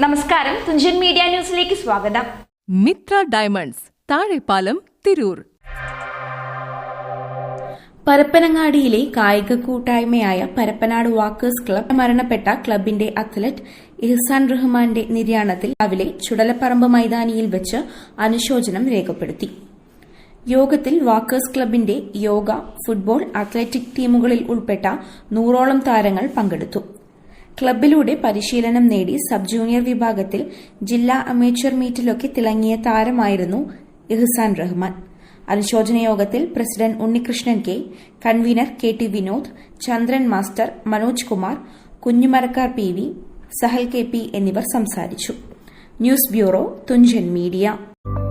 നമസ്കാരം. തുഞ്ചൻ മീഡിയ ന്യൂസിലേക്ക് സ്വാഗതം. മിത്ര ഡയമണ്ട്സ് താഴെപ്പാലം തിരൂർ. പരപ്പനങ്ങാടിയിലെ കായിക കൂട്ടായ്മയായ പരപ്പനാട് വാക്കേഴ്സ് ക്ലബ് മരണപ്പെട്ട ക്ലബിന്റെ അത്ലറ്റ് ഇഹ്സാൻ റഹ്മാന്റെ നിര്യാണത്തിൽ രാവിലെ ചുടലപ്പറമ്പ് മൈതാനിയിൽ വെച്ച് അനുശോചനം രേഖപ്പെടുത്തി. യോഗത്തിൽ വാക്കേഴ്സ് ക്ലബിന്റെ യോഗ ഫുട്ബോൾ അത്ലറ്റിക് ടീമുകളിൽ ഉൾപ്പെട്ട നൂറോളം താരങ്ങൾ പങ്കെടുത്തു. ക്ലബിലൂടെ പരിശീലനം നേടി സബ് ജൂനിയർ വിഭാഗത്തിൽ ജില്ലാ അമേച്ചർ മീറ്റിലൊക്കെ തിളങ്ങിയ താരമായിരുന്നു ഇഹ്സാൻ റഹ്മാൻ. അനുശോചന യോഗത്തിൽ president Unnikrishnan K convener K T Vinod Chandran master Manoj Kumar Kunhimarakkar P V Sahal K P എന്നിവർ സംസാരിച്ചു. News bureau Thunchan media.